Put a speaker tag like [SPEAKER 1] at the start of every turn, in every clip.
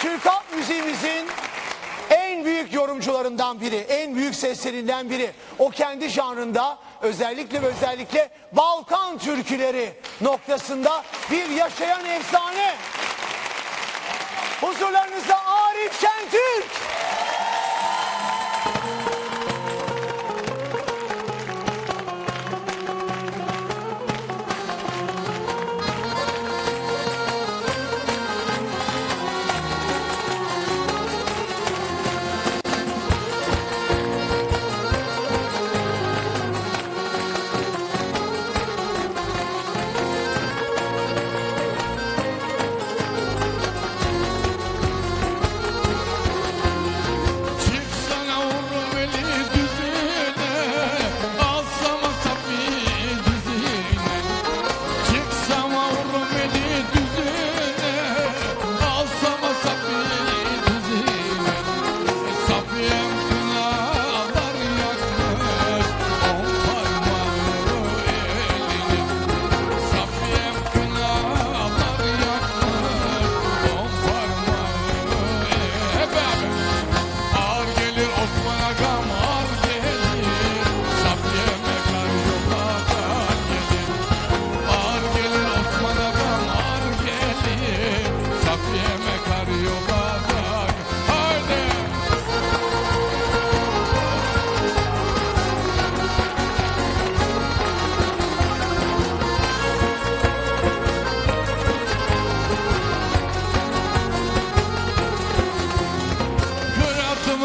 [SPEAKER 1] Türk halk müziğimizin en büyük yorumcularından biri, en büyük seslerinden biri. O kendi janrında özellikle ve özellikle Balkan türküleri noktasında bir yaşayan efsane. Huzurlarınızda Arif
[SPEAKER 2] Şen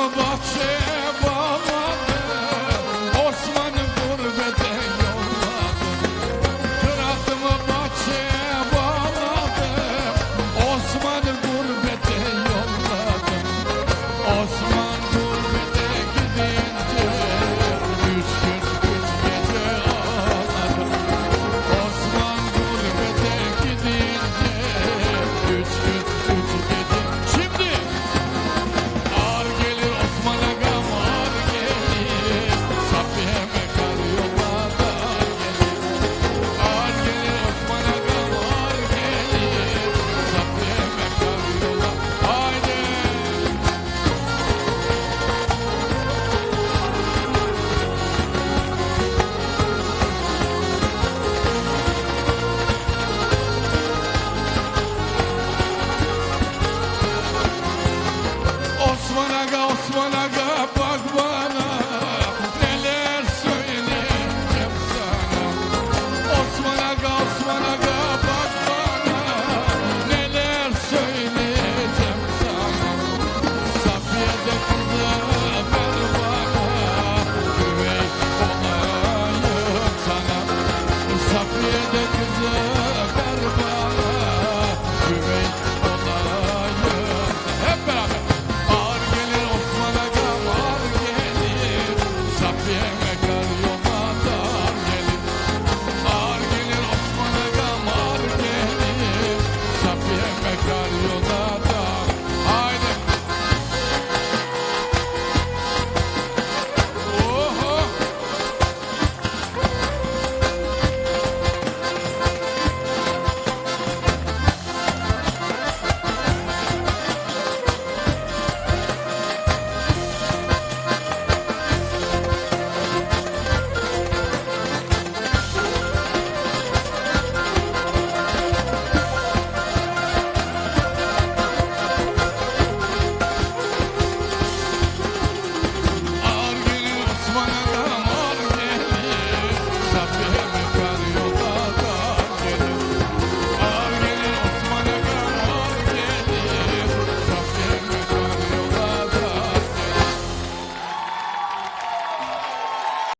[SPEAKER 2] pomocy one. I